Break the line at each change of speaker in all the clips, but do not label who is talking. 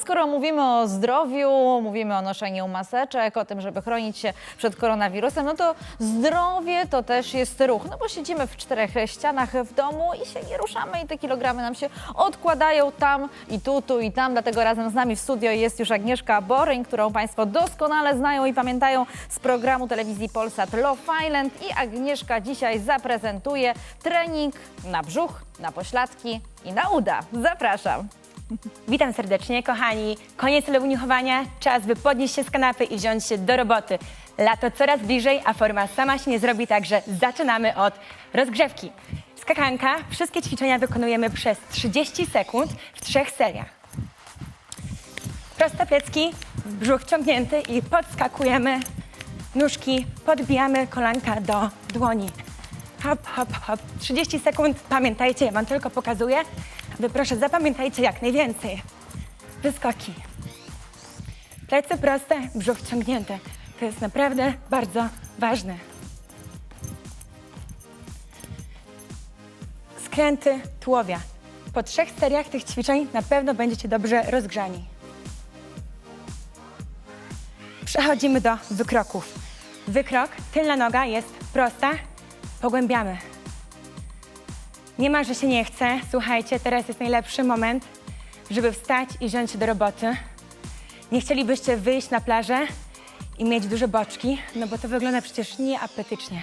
skoro mówimy o zdrowiu, mówimy o noszeniu maseczek, o tym, żeby chronić się przed koronawirusem, no to zdrowie to też jest ruch. No bo siedzimy w czterech ścianach w domu i się nie ruszamy i te kilogramy nam się odkładają tam i tu, tu i tam. Dlatego razem z nami w studio jest już Agnieszka Boryń, którą Państwo doskonale znają i pamiętają z programu telewizji Polsat Love Island. I Agnieszka dzisiaj zaprezentuje trening na brzuch, na pośladki i na uda. Zapraszam.
Witam serdecznie, kochani. Koniec lewunichowania, czas by podnieść się z kanapy i wziąć się do roboty. Lato coraz bliżej, a forma sama się nie zrobi, także zaczynamy od rozgrzewki. Skakanka. Wszystkie ćwiczenia wykonujemy przez 30 sekund w trzech seriach. Proste plecki, brzuch ciągnięty i podskakujemy nóżki, podbijamy kolanka do dłoni. Hop, hop, hop. 30 sekund. Pamiętajcie, ja wam tylko pokazuję. Wy proszę zapamiętajcie jak najwięcej. Wyskoki. Plecy proste, brzuch ciągnięty. To jest naprawdę bardzo ważne. Skręty tułowia. Po trzech seriach tych ćwiczeń na pewno będziecie dobrze rozgrzani. Przechodzimy do wykroków. Wykrok, tylna noga jest prosta, pogłębiamy. Nie ma, że się nie chce. Słuchajcie, teraz jest najlepszy moment, żeby wstać i wziąć się do roboty. Nie chcielibyście wyjść na plażę i mieć duże boczki, no bo to wygląda przecież nieapetycznie.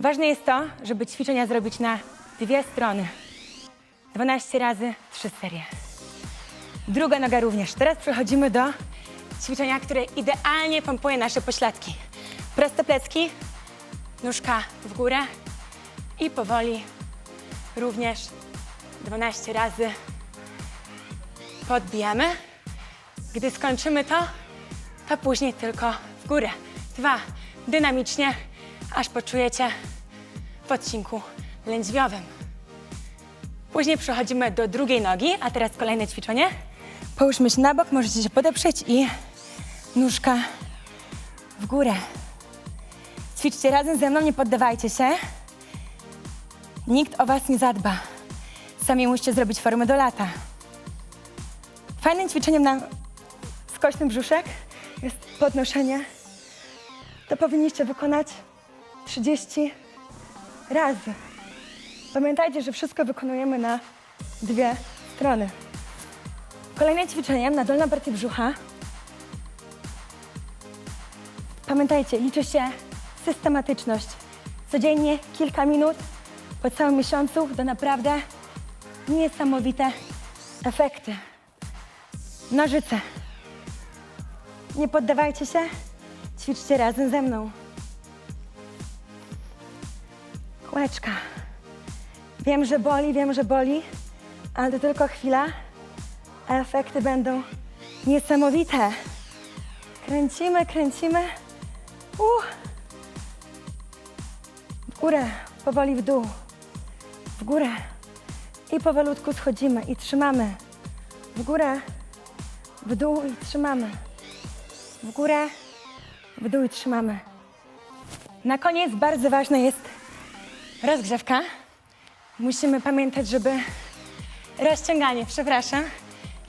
Ważne jest to, żeby ćwiczenia zrobić na dwie strony. 12 razy, trzy serie. Druga noga również. Teraz przechodzimy do ćwiczenia, które idealnie pompuje nasze pośladki. Proste plecki, nóżka w górę i powoli również 12 razy podbijamy. Gdy skończymy to, to później tylko w górę. Dwa, dynamicznie, aż poczujecie w odcinku lędźwiowym. Później przechodzimy do drugiej nogi, a teraz kolejne ćwiczenie. Połóżmy się na bok, możecie się podeprzeć i nóżka w górę. Ćwiczcie razem ze mną, nie poddawajcie się. Nikt o was nie zadba. Sami musicie zrobić formę do lata. Fajnym ćwiczeniem na skośny brzuszek jest podnoszenie. To powinniście wykonać 30 razy. Pamiętajcie, że wszystko wykonujemy na dwie strony. Kolejnym ćwiczeniem na dolną partię brzucha. Pamiętajcie, liczy się systematyczność. Codziennie kilka minut po całym miesiącu to naprawdę niesamowite efekty. Nożyce. Nie poddawajcie się, ćwiczcie razem ze mną. Kółeczka. Wiem, że boli, wiem, że boli, ale to tylko chwila, a efekty będą niesamowite. Kręcimy, kręcimy. Uh. W górę, powoli w dół. W górę. I powolutku schodzimy i trzymamy. W górę, w dół i trzymamy. W górę, w dół i trzymamy. Na koniec bardzo ważna jest rozgrzewka. Musimy pamiętać, żeby rozciąganie, przepraszam,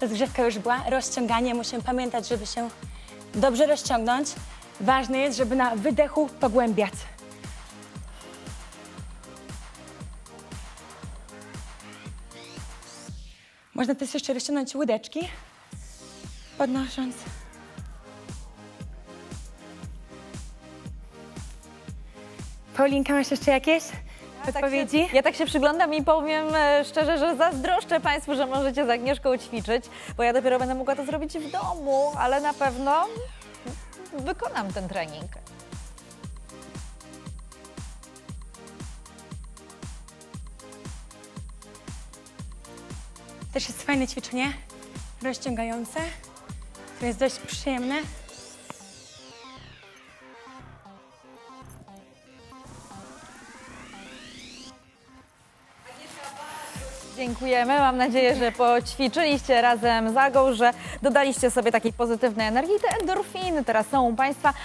rozgrzewka już była, rozciąganie, musimy pamiętać, żeby się dobrze rozciągnąć. Ważne jest, żeby na wydechu pogłębiać. Można też jeszcze rozciągnąć łydeczki, podnosząc. Paulinka, masz jeszcze jakieś odpowiedzi?
Tak się, ja tak się przyglądam i powiem e, szczerze, że zazdroszczę Państwu, że możecie z Agnieszką ćwiczyć, bo ja dopiero będę mogła to zrobić w domu, ale na pewno wykonam ten trening.
Też jest fajne ćwiczenie, rozciągające, które jest dość przyjemne.
Dziękujemy. Mam nadzieję, że poćwiczyliście razem z Agą, że dodaliście sobie takiej pozytywnej energii. Te endorfiny teraz są u Państwa,